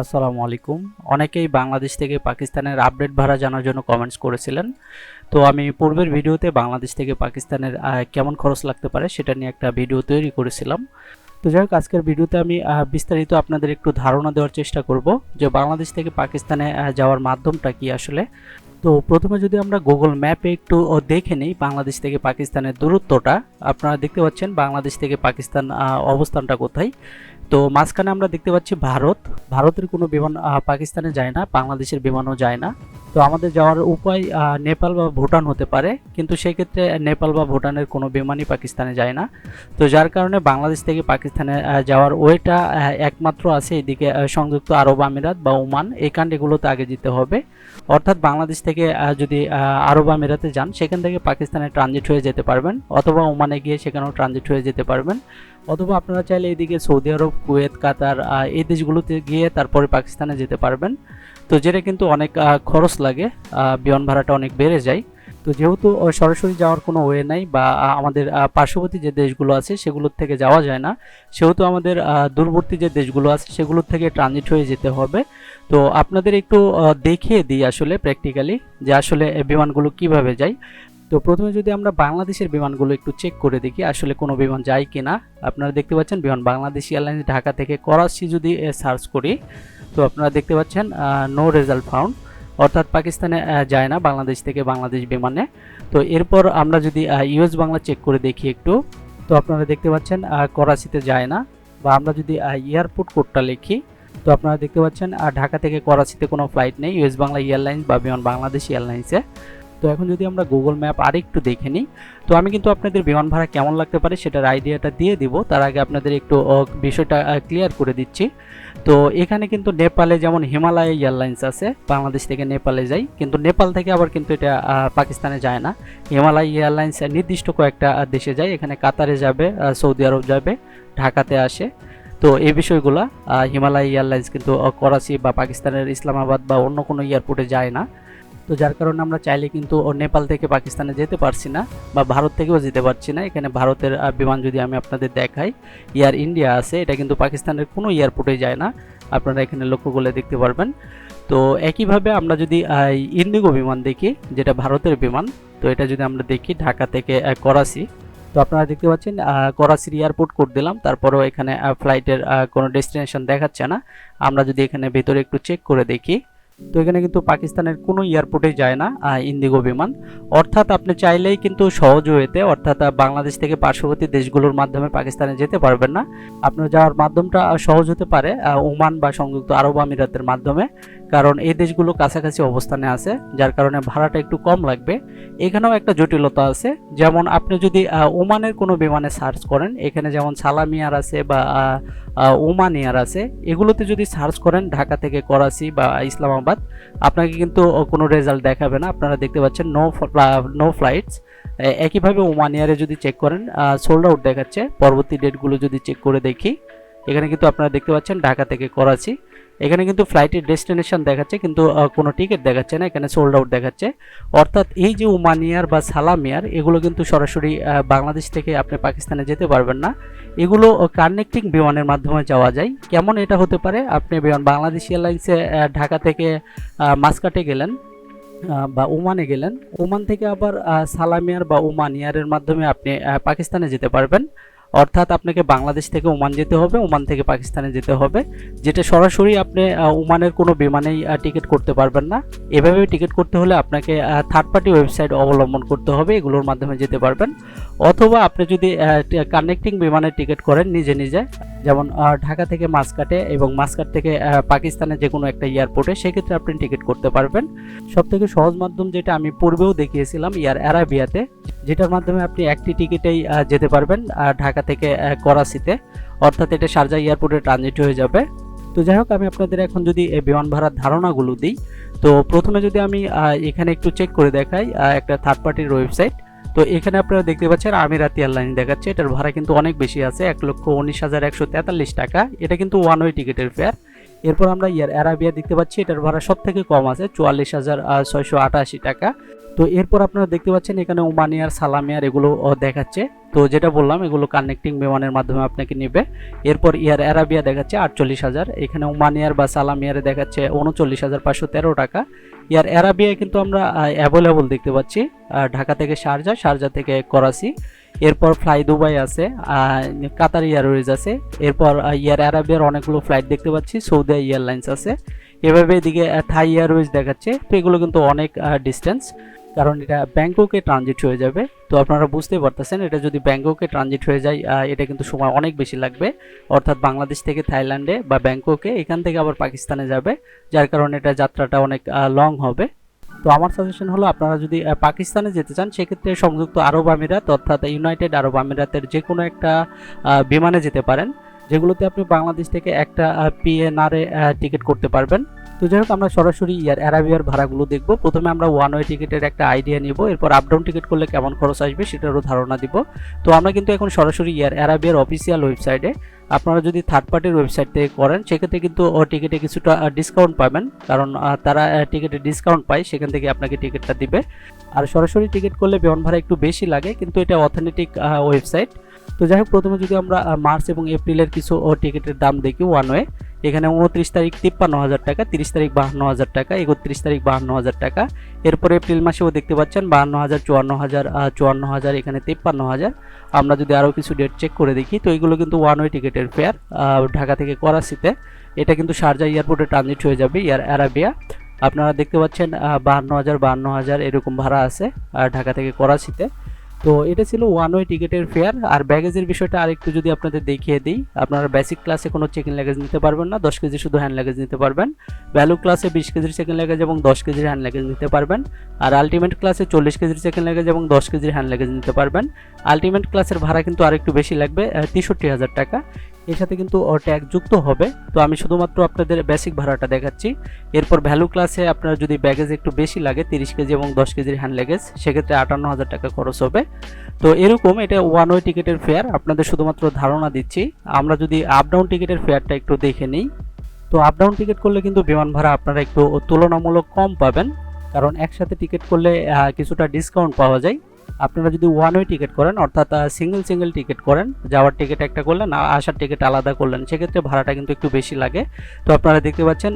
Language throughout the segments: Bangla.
আসসালামু আলাইকুম। অনেকেই বাংলাদেশ থেকে পাকিস্তানের আপডেট ভাড়া জানার জন্য কমেন্টস করেছিলেন। তো আমি পূর্বের ভিডিওতে বাংলাদেশ থেকে পাকিস্তানের কেমন খরচ লাগতে পারে সেটা নিয়ে একটা ভিডিও তৈরি করেছিলাম। তো যাই হোক, আজকের ভিডিওতে আমি বিস্তারিত আপনাদের একটু ধারণা দেওয়ার চেষ্টা করব যে বাংলাদেশ থেকে পাকিস্তানে যাওয়ার মাধ্যমটা কি আসলে। তো প্রথমে যদি আমরা গুগল ম্যাপে একটু দেখে নিই বাংলাদেশ থেকে পাকিস্তানের দূরত্বটা, আপনারা দেখতে পাচ্ছেন বাংলাদেশ থেকে পাকিস্তান অবস্থানটা কোথায়? তো মাঝখানে আমরা দেখতে পাচ্ছি ভারত। ভারতের কোনো বিমান পাকিস্তানে যায় না, বাংলাদেশের বিমানও যায় না। তো আমাদের যাওয়ার উপায় নেপাল বা ভুটান হতে পারে, কিন্তু সেক্ষেত্রে নেপাল বা ভুটানের কোনো বিমানই পাকিস্তানে যায় না। তো যার কারণে বাংলাদেশ থেকে পাকিস্তানে যাওয়ার ওয়েটা একমাত্র আছে এদিকে সংযুক্ত আরব আমিরাত বা ওমান। এই কান্ট্রিগুলোতে আগে যেতে হবে। অর্থাৎ বাংলাদেশ থেকে যদি আরব আমিরাতে যান, সেখান থেকে পাকিস্তানে ট্রানজিট হয়ে যেতে পারবেন, অথবা ওমানে গিয়ে সেখানেও ট্রানজিট হয়ে যেতে পারবেন। অথবা আপনারা চাইলে এদিকে সৌদি আরব, কুয়েত, কাতার এই দেশগুলোতে গিয়ে তারপরে পাকিস্তানে যেতে পারবেন। তো যেটা কিন্তু অনেক খরচ লাগে বিমান ভাড়াটা অনেক বেড়ে যায়। তো যেহেতু সরাসরি যাওয়ার কোনো ওয়ে নাই বা আমাদের পার্শ্ববর্তী যে দেশগুলো আছে সেগুলোর থেকে যাওয়া যায় না। সেহেতু আমাদের দূরবর্তী যে দেশগুলো আছে সেগুলোর থেকে ট্রানজিট হয়ে যেতে হবে। তো আপনাদের একটু দেখিয়ে দিই আসলে প্র্যাকটিক্যালি যে আসলে বিমানগুলো কীভাবে যায়। তো প্রথমে যদি আমরা বাংলাদেশের বিমানগুলো একটু চেক করে দেখি আসলে কোনো বিমান যায় কি না। আপনারা দেখতে পাচ্ছেন বিমান বাংলাদেশ এয়ারলাইন্স ঢাকা থেকে করাচি যদি সার্চ করি, তো আপনারা দেখতে পাচ্ছেন নো রেজাল্ট ফাউন্ড অর্থাৎ পাকিস্তানে যায় না, বাংলাদেশ থেকে বাংলাদেশ বিমানে। তো এরপর আমরা যদি ইউএস বাংলা চেক করে দেখি একটু, তো আপনারা দেখতে পাচ্ছেন করাচিতে যায় না, বা আমরা যদি এয়ারপোর্ট কোডটা লিখি, তো আপনারা দেখতে পাচ্ছেন ঢাকা থেকে করাচিতে কোনো ফ্লাইট নেই, ইউএস বাংলা এয়ারলাইন্স বা বিমান বাংলাদেশ এয়ারলাইন্সে তো এখন যদি আমরা গুগল ম্যাপ আর একটু দেখে নিই, তো আমি কিন্তু আপনাদের বিমান ভাড়া কেমন লাগতে পারে সেটার আইডিয়াটা দিয়ে দিব। তার আগে আপনাদের একটু বিষয়টা ক্লিয়ার করে দিচ্ছি। তো এখানে কিন্তু নেপালে যেমন হিমালয় এয়ারলাইন্স আছে, বাংলাদেশ থেকে নেপালে যাই। কিন্তু নেপাল থেকে আবার কিন্তু এটা পাকিস্তানে যায় না। হিমালয় এয়ারলাইন্স নির্দিষ্ট কয়েকটা দেশে যায়। এখানে কাতারে যাবে সৌদি আরব যাবে, ঢাকাতে আসে। তো এই বিষয়গুলো হিমালয় এয়ারলাইন্স কিন্তু করাচি বা পাকিস্তানের ইসলামাবাদ বা অন্য কোনো এয়ারপোর্টে যায় না। তো যার কারণে আমরা চাইলে কিন্তু নেপাল থেকে পাকিস্তানে যেতে পারছি না বা ভারত থেকেও যেতে পারছি না। এখানে ভারতের বিমান যদি আমি আপনাদের দেখাই এয়ার ইন্ডিয়া আছে। এটা কিন্তু পাকিস্তানের কোনো এয়ারপোর্টে যায় না। আপনারা এখানে লক্ষ্য করলে দেখতে পারবেন। তো একইভাবে আমরা যদি ইন্ডিগো বিমান দেখি, যেটা ভারতের বিমান, তো এটা যদি আমরা দেখি ঢাকা থেকে করাচি। তো আপনারা দেখতে পাচ্ছেন করাচির এয়ারপোর্ট কোড দিলাম। তারপরেও এখানে ফ্লাইটের কোনো ডেস্টিনেশন দেখাচ্ছে না। আমরা যদি এখানে ভেতরে একটু চেক করে দেখি। তো এখানে কিন্তু পাকিস্তানের কোনো এয়ারপোর্টে যায় না ইন্দিগো বিমান। অর্থাৎ আপনি চাইলেই কিন্তু সহজ হয়েতে অর্থাৎ বাংলাদেশ থেকে পার্শ্ববর্তী দেশগুলোর মাধ্যমে পাকিস্তানে যেতে পারবেন না। আপনার যাওয়ার মাধ্যমটা সহজ হতে পারে ওমান বা সংযুক্ত আরব আমিরাতের মাধ্যমে। কারণ এই দেশগুলো কাছাকাছি অবস্থানে আছে, যার কারণে ভাড়াটা একটু কম লাগবে। এখানেও একটা জটিলতা আছে, যেমন আপনি যদি ওমানের কোনো বিমানে সার্চ করেন, এখানে যেমন সালামিয়ার আছে বা ওমান এয়ার আছে, এগুলোতে যদি সার্চ করেন ঢাকা থেকে করাচি বা ইসলামাবাদ, আপনাকে কিন্তু কোনো রেজাল্ট দেখাবে না। আপনারা দেখতে পাচ্ছেন নো নো ফ্লাইটস একইভাবে ওমান এয়ারে যদি চেক করেন সোল্ড আউট দেখাচ্ছে, পরবর্তী ডেটগুলো যদি চেক করে দেখি, এখানে কিন্তু আপনারা দেখতে পাচ্ছেন ঢাকা থেকে করাচি। এখানে কিন্তু ফ্লাইটের ডেস্টিনেশন দেখাচ্ছে, কিন্তু কোনো টিকিট দেখাচ্ছে না, এখানে সোল্ড আউট দেখাচ্ছে। অর্থাৎ এই যে ওমানিয়ার বা সালামিয়ার, এগুলো কিন্তু সরাসরি বাংলাদেশ থেকে আপনি পাকিস্তানে যেতে পারবেন না। এগুলো কানেক্টিং বিমানের মাধ্যমে যাওয়া যায়। কেমন এটা হতে পারে? আপনি বিমান, বাংলাদেশ এয়ারলাইন্সে ঢাকা থেকে মাসকাটে গেলেন বা ওমানে গেলেন, ওমান থেকে আবার সালামিয়ার বা ওমান এয়ারের মাধ্যমে আপনি পাকিস্তানে যেতে পারবেন। অর্থাৎ আপনাকে বাংলাদেশ থেকে ওমান যেতে হবে, ওমান থেকে পাকিস্তানে যেতে হবে। যেটা সরাসরি আপনি ওমানের কোনো বিমানেই টিকিট করতে পারবেন না। এভাবে টিকিট করতে হলে আপনাকে থার্ড পার্টি ওয়েবসাইট অবলম্বন করতে হবে, এগুলোর মাধ্যমে যেতে পারবেন। অথবা আপনি যদি কানেক্টিং বিমানের টিকিট করেন নিজে নিজে যেমন ঢাকা থেকে মাসকাটে এবং মাসকাট থেকে পাকিস্তানের যে কোনো একটা এয়ারপোর্টে, সেক্ষেত্রে আপনি টিকিট করতে পারবেন। সব থেকে সহজ মাধ্যম যেটা আমি পূর্বেও দেখিয়েছিলাম এয়ার অ্যারাবিয়াতে যেটার মাধ্যমে আপনি একটি টিকিটেই যেতে পারবেন ঢাকা থেকে করাচিতে। অর্থাৎ এটা শারজা এয়ারপোর্টে ট্রানজিট হয়ে যাবে। তো যাই হোক, আমি আপনাদের এখন যদি বিমান ভাড়ার ধারণাগুলো দিই, তো প্রথমে যদি আমি এখানে একটু চেক করে দেখাই একটা থার্ড পার্টির ওয়েবসাইট তো এখানে আপনারা দেখতে পাচ্ছেন আমি আমিরাতি এয়ারলাইন দেখাচ্ছে। এটার ভাড়া কিন্তু অনেক বেশি আছে, এক লক্ষ উনিশ হাজার একশো তেতাল্লিশ টাকা। এটা কিন্তু ওয়ান ওয়ে টিকিটের ফেয়ার এরপর আমরা ইয়ার অ্যারাবিয়া দেখতে পাচ্ছি, এটার ভাড়া সব থেকে কম আছে, চুয়াল্লিশ হাজার ছয়শো আটাশি টাকা। তো এরপর আপনারা দেখতে পাচ্ছেন এখানে ওমানিয়ার সালামিয়ার এগুলো দেখাচ্ছে। তো যেটা বললাম, এগুলো কানেক্টিং বিমানের মাধ্যমে আপনাকে নেবে। এরপর ইয়ার অ্যারাবিয়া দেখাচ্ছে আটচল্লিশ হাজার। এখানে ওমান এয়ার বা সালাম এয়ারে দেখাচ্ছে উনচল্লিশ হাজার পাঁচশো তেরো টাকা। ইয়ার অ্যারাবিয়া কিন্তু আমরা অ্যাভেলেবল দেখতে পাচ্ছি ঢাকা থেকে শারজা শারজা থেকে করাচি। এরপর ফ্লাই দুবাই আছে কাতার এয়ারওয়েজ আছে। এরপর ইয়ার অ্যারাবিয়ার অনেকগুলো ফ্লাইট দেখতে পাচ্ছি সৌদি এয়ারলাইন্স আছে। এভাবে এদিকে থাই এয়ারওয়েজ দেখাচ্ছে। তো এগুলো কিন্তু অনেক ডিস্টেন্স কারণ এটা ব্যাংককে ট্রানজিট হয়ে যাবে। তো আপনারা বুঝতে পারতেছেন, এটা যদি ব্যাংককে ট্রানজিট হয়ে যায় এটা কিন্তু সময় অনেক বেশি লাগবে। অর্থাৎ বাংলাদেশ থেকে থাইল্যান্ডে বা ব্যাংককে এখান থেকে আবার পাকিস্তানে যাবে, যার কারণে এটা যাত্রাটা অনেক লং হবে। তো আমার সাজেশন হলো, আপনারা যদি পাকিস্তানে যেতে চান, সেক্ষেত্রে সংযুক্ত আরব আমিরাত অর্থাৎ ইউনাইটেড আরব আমিরাতের যে কোনো একটা বিমানে যেতে পারেন, যেগুলোতে আপনি বাংলাদেশ থেকে একটা পিএনআরে টিকিট করতে পারবেন। তো যাই হোক, আমরা সরাসরি ইয়ার অ্যারাবিয়ার ভাড়াগুলো দেখব। প্রথমে আমরা ওয়ান ওয়ে টিকিটের একটা আইডিয়া নিব, এরপর আপ ডাউন টিকিট করলে কেমন খরচ আসবে সেটারও ধারণা দিব। তো আমরা কিন্তু এখন সরাসরি ইয়ার অ্যারাবিয়ার অফিসিয়াল ওয়েবসাইটে আপনারা যদি থার্ড পার্টির ওয়েবসাইট থেকে করেন, সেক্ষেত্রে কিন্তু টিকিটে কিছুটা ডিসকাউন্ট পাবেন। কারণ তারা টিকিটে ডিসকাউন্ট পায়, সেখান থেকে আপনাকে টিকিটটা দিবে। আর সরাসরি টিকিট করলে বিমান ভাড়া একটু বেশি লাগে, কিন্তু এটা অথেন্টিক ওয়েবসাইট তো যাই হোক, প্রথমে যদি আমরা মার্চ এবং এপ্রিলের কিছু, ও টিকিটের দাম দেখি ওয়ান ওয়ে এখানে উনত্রিশ তারিখ তিপ্পান্ন হাজার টাকা, তিরিশ তারিখ বাহান্ন হাজার টাকা, একত্রিশ তারিখ বাহান্ন হাজার টাকা। এরপরে এপ্রিল মাসেও দেখতে পাচ্ছেন বাহান্ন হাজার, চুয়ান্ন হাজার চুয়ান্ন হাজার, এখানে তিপ্পান্ন হাজার। আমরা যদি আরও কিছু ডেট চেক করে দেখি, তো এগুলো কিন্তু ওয়ান ওয়ে টিকিটের ফেয়ার ঢাকা থেকে করাচিতে। এটা কিন্তু শারজা এয়ারপোর্টে ট্রানজিট হয়ে যাবে, ইয়ার অ্যারাবিয়া আপনারা দেখতে পাচ্ছেন বাহান্ন হাজার বাহান্ন হাজার এরকম ভাড়া আছে ঢাকা থেকে করাচিতে। তো এটা ছিল ওয়ান ওয়ে টিকিটের ফেয়ার আর ব্যাগেজের বিষয়টা আরেকটু যদি আপনাদের দেখিয়ে দিই, আপনারা বেসিক ক্লাসে কোনো চেকিং লাগেজ নিতে পারবেন না, দশ কেজি শুধু হ্যান্ড লাগেজ নিতে পারবেন। ভ্যালু ক্লাসে বিশ কেজির সেকেন্ড লাগেজ এবং দশ কেজির হ্যান্ড লাগেজ নিতে পারবেন। আর আলটিমেট ক্লাসে চল্লিশ কেজির সেকেন্ড লাগেজ এবং দশ কেজির হ্যান্ড লাগেজ নিতে পারবেন। আলটিমেট ক্লাসের ভাড়া কিন্তু আরেকটু বেশি লাগবে তেষট্টি হাজার টাকা। এর সাথে কিন্তু ট্যাগ যুক্ত হবে। তো আমি শুধুমাত্র আপনাদের বেসিক ভাড়াটা দেখাচ্ছি। এরপর ভ্যালু ক্লাসে আপনার যদি ব্যাগেজ একটু বেশি লাগে, তিরিশ কেজি এবং দশ কেজির হ্যান্ড লাগেজ সেক্ষেত্রে আটান্ন হাজার টাকা খরচ হবে। তো এরকম এটা ওয়ান ওয়ে টিকিটের ফেয়ার আপনাদের শুধুমাত্র ধারণা দিচ্ছি। আমরা যদি আপ ডাউন টিকিটের ফেয়ারটা একটু দেখে নিই। তো আপ ডাউন টিকিট করলে কিন্তু বিমান ভাড়া আপনারা একটু তুলনামূলক কম পাবেন। কারণ একসাথে টিকিট করলে কিছুটা ডিসকাউন্ট পাওয়া যায়। আপনারা যদি ওয়ান ওয়ে টিকিট করেন, অর্থাৎ সিঙ্গেল সিঙ্গেল টিকিট করেন, যাওয়ার টিকিট একটা করলেন, আর আসার টিকিট আলাদা করলেন, সেক্ষেত্রে ভাড়াটা কিন্তু একটু বেশি লাগে। তো আপনারা দেখতে পাচ্ছেন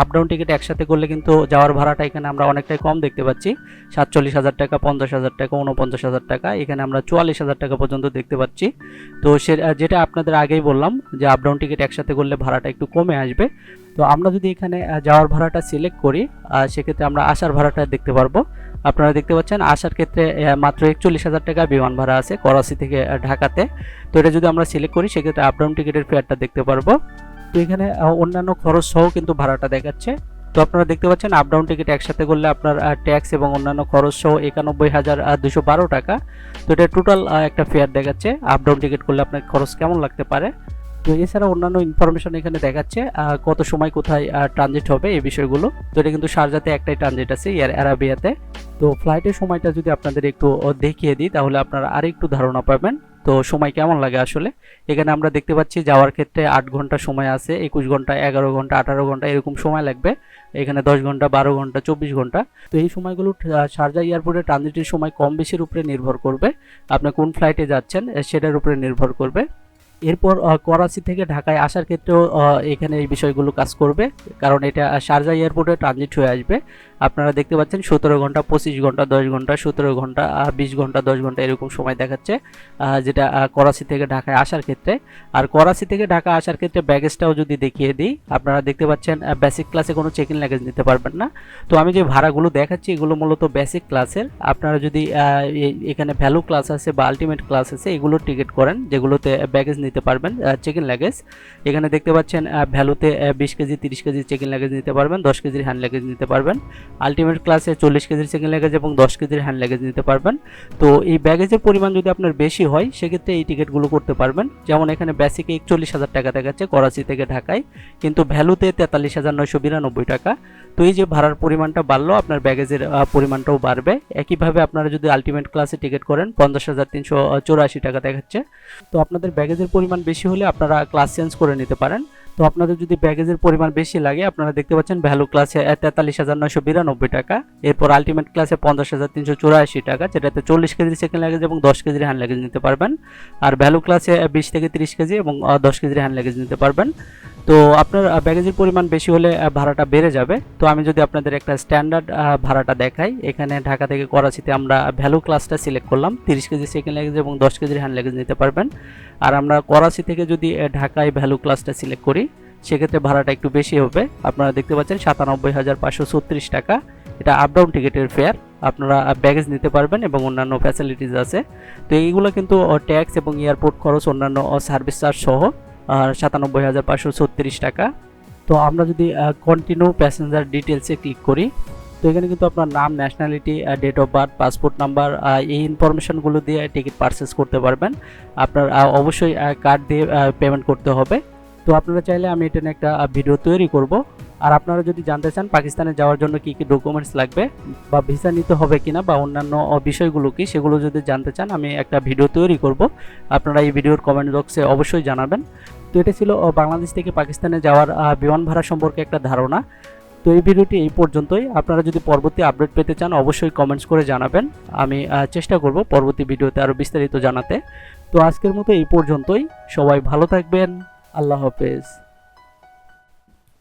আপ ডাউন টিকিট একসাথে করলে কিন্তু যাওয়ার ভাড়াটা এখানে আমরা অনেকটাই কম দেখতে পাচ্ছি। সাতচল্লিশ হাজার টাকা, পঞ্চাশ হাজার টাকা উনপঞ্চাশ হাজার টাকা, এখানে আমরা চুয়াল্লিশ হাজার টাকা পর্যন্ত দেখতে পাচ্ছি। তো সে যেটা আপনাদের আগেই বললাম, যে আপ ডাউন টিকিট একসাথে করলে ভাড়াটা একটু কমে আসবে। তো আমরা যদি এখানে যাওয়ার ভাড়াটা সিলেক্ট করি সেক্ষেত্রে আমরা আসার ভাড়াটা দেখতে পারব। আপনারা দেখতে পাচ্ছেন, আসার ক্ষেত্রে মাত্র একচল্লিশ হাজার টাকা বিমান ভাড়া আছে করাচি থেকে ঢাকাতে। তো এটা যদি আমরা সিলেক্ট করি, সেক্ষেত্রে আপ ডাউন টিকিটের ফেয়ারটা দেখতে পারব। তো এখানে অন্যান্য খরচ সহ কিন্তু ভাড়াটা দেখাচ্ছে। তো আপনারা দেখতে পাচ্ছেন আপ ডাউন টিকিট একসাথে করলে আপনার ট্যাক্স এবং অন্যান্য খরচ সহ একানব্বই হাজার দুশো বারো টাকা। তো এটা টোটাল একটা ফেয়ার দেখাচ্ছে। আপ ডাউন টিকিট করলে আপনার খরচ কেমন লাগতে পারে? তো এছাড়া অন্যান্য ইনফরমেশন এখানে দেখাচ্ছে কত সময় কোথায় ট্রানজিট হবে এই বিষয়গুলো। তো এটা কিন্তু সারজাতে একটাই ট্রানজিট আছে, এয়ার অ্যারাবিয়াতে তো ফ্লাইটের সময়টা যদি আপনাদের একটু দেখিয়ে দিই, তাহলে আপনারা আরেকটু ধারণা পাবেন। তো সময় কেমন লাগে আসলে? এখানে আমরা দেখতে পাচ্ছি যাওয়ার ক্ষেত্রে আট ঘণ্টা সময় আছে, একুশ ঘণ্টা, এগারো ঘণ্টা, আঠারো ঘণ্টা, এরকম সময় লাগবে। এখানে দশ ঘণ্টা, বারো ঘণ্টা, চব্বিশ ঘণ্টা। তো এই সময়গুলো শারজা এয়ারপোর্টে ট্রানজিটের সময় কম বেশির উপরে নির্ভর করবে। আপনি কোন ফ্লাইটে যাচ্ছেন, সেটার উপরে নির্ভর করবে। এরপর করাচি থেকে ঢাকায় আসার ক্ষেত্রেও এখানে এই বিষয়গুলো কাজ করবে। কারণ এটা শারজা এয়ারপোর্টে ট্রানজিট হয়ে আসবে। আপনারা দেখতে পাচ্ছেন সতেরো ঘণ্টা, পঁচিশ ঘণ্টা, দশ ঘণ্টা, সতেরো ঘণ্টা বিশ ঘণ্টা, দশ ঘণ্টা এরকম সময় দেখাচ্ছে যেটা করাচি থেকে ঢাকায় আসার ক্ষেত্রে। আর করাচি থেকে ঢাকা আসার ক্ষেত্রে ব্যাগেজটাও যদি দেখিয়ে দিই, আপনারা দেখতে পাচ্ছেন বেসিক ক্লাসে কোনো চেক ইন লাগেজ নিতে পারবেন না। তো আমি যে ভাড়াগুলো দেখাচ্ছি, এগুলো মূলত বেসিক ক্লাসের আপনারা যদি এখানে ভ্যালু ক্লাস আছে বা আলটিমেট ক্লাস আছে এগুলোর টিকিট করেন, যেগুলোতে ব্যাগেজ নিতে পারবেন চেক ইন লাগেজ এখানে দেখতে পাচ্ছেন ভ্যালুতে বিশ কেজি, তিরিশ কেজি চেক ইন লাগেজ নিতে পারবেন, দশ কেজির হ্যান্ড লাগেজ নিতে পারবেন। আলটিমেট ক্লাসে চল্লিশ কেজির চেক ইন লাগেজ এবং দশ কেজির হ্যান্ড লাগেজ নিতে পারবেন। তো এই ব্যাগেজের পরিমাণ যদি আপনার বেশি হয়, সেক্ষেত্রে এই টিকিটগুলো করতে পারবেন। যেমন এখানে বেসিকে একচল্লিশ হাজার টাকা দেখাচ্ছে, করাচি থেকে ঢাকায়। কিন্তু ভ্যালুতে তেতাল্লিশ হাজার নয়শো বিরানব্বই টাকা। তো এই যে ভাড়ার পরিমাণটা বাড়লো, আপনার ব্যাগেজের পরিমাণটাও বাড়বে। একইভাবে আপনারা যদি আলটিমেট ক্লাসে টিকিট করেন, পঞ্চাশ হাজার তিনশো চৌরাশি টাকা দেখাচ্ছে। তো আপনাদের ব্যাগেজের পরিমাণ বেশি হলে আপনারা ক্লাস চেঞ্জ করে নিতে পারেন। তো আপনাদের যদি ব্যাগেজের পরিমাণ বেশি লাগে, আপনারা দেখতে পাচ্ছেন ভ্যালু ক্লাসে তেতাল্লিশ হাজার নয়শো বিরানব্বই টাকা। এরপর আলটিমেট ক্লাসে পঞ্চাশ হাজার তিনশো চুরাশি টাকা, যেটাতে চল্লিশ কেজি সেকেন্ড লাগেজ এবং দশ কেজির হ্যান্ড লাগেজ নিতে পারবেন। আর ভ্যালু ক্লাসে বিশ থেকে তিরিশ কেজি এবং দশ কেজির হ্যান্ড লাগেজ নিতে পারবেন। তো আপনার ব্যাগেজের পরিমাণ বেশি হলে ভাড়াটা বেড়ে যাবে। তো আমি যদি আপনাদের একটা স্ট্যান্ডার্ড ভাড়াটা দেখাই, এখানে ঢাকা থেকে করাচিতে আমরা ভ্যালু ক্লাসটা সিলেক্ট করলাম। তিরিশ কেজি সেকেন্ড লাগেজ এবং দশ কেজির হ্যান্ড লাগেজ নিতে পারবেন। আর আমরা করাচি থেকে যদি ঢাকায় ভ্যালু ক্লাসটা সিলেক্ট করি সেক্ষেত্রে ভাড়াটা একটু বেশি হবে। আপনারা দেখতে পাচ্ছেন সাতানব্বই হাজার পাঁচশো ছত্রিশ টাকা। এটা আপ ডাউন টিকিটের ফেয়ার আপনারা ব্যাগেজ নিতে পারবেন এবং অন্যান্য ফ্যাসিলিটিস আছে। তো এইগুলো কিন্তু ট্যাক্স এবং এয়ারপোর্ট খরচ, অন্যান্য সার্ভিস চার্জ সহ সাতানব্বই হাজার পাঁচশো ছত্রিশ টাকা। তো আমরা যদি কন্টিনিউ প্যাসেঞ্জার ডিটেলসে ক্লিক করি, তো এখানে কিন্তু আপনার নাম nationality date of birth passport number এই ইনফরমেশনগুলো দিয়ে টিকিট পারচেস করতে পারবেন। আপনার অবশ্যই কার্ড দিয়ে পেমেন্ট করতে হবে। তো আপনারা চাইলে আমি এটা নিয়ে একটা ভিডিও তৈরি করব। আর আপনারা যদি জানতে চান পাকিস্তানে যাওয়ার জন্য কি কি ডকুমেন্টস লাগবে বা ভিসা নিতে হবে কিনা বা অন্যান্য বিষয়গুলো কি, সেগুলো যদি জানতে চান, আমি একটা ভিডিও তৈরি করব। আপনারা এই ভিডিওর কমেন্ট বক্সে অবশ্যই জানাবেন। তো এটা ছিল বাংলাদেশ থেকে পাকিস্তানে যাওয়ার বিমান ভাড়া সম্পর্কে একটা ধারণা। তো এই ভিডিওটি এই পর্যন্তই। আপনারা যদি পরবর্তী আপডেট পেতে চান, অবশ্যই কমেন্টস করে জানাবেন। আমি চেষ্টা করব পরবর্তী ভিডিওতে আরও বিস্তারিত জানাতে। তো আজকের মতো এই পর্যন্তই। সবাই ভালো থাকবেন। আল্লাহ হাফেজ।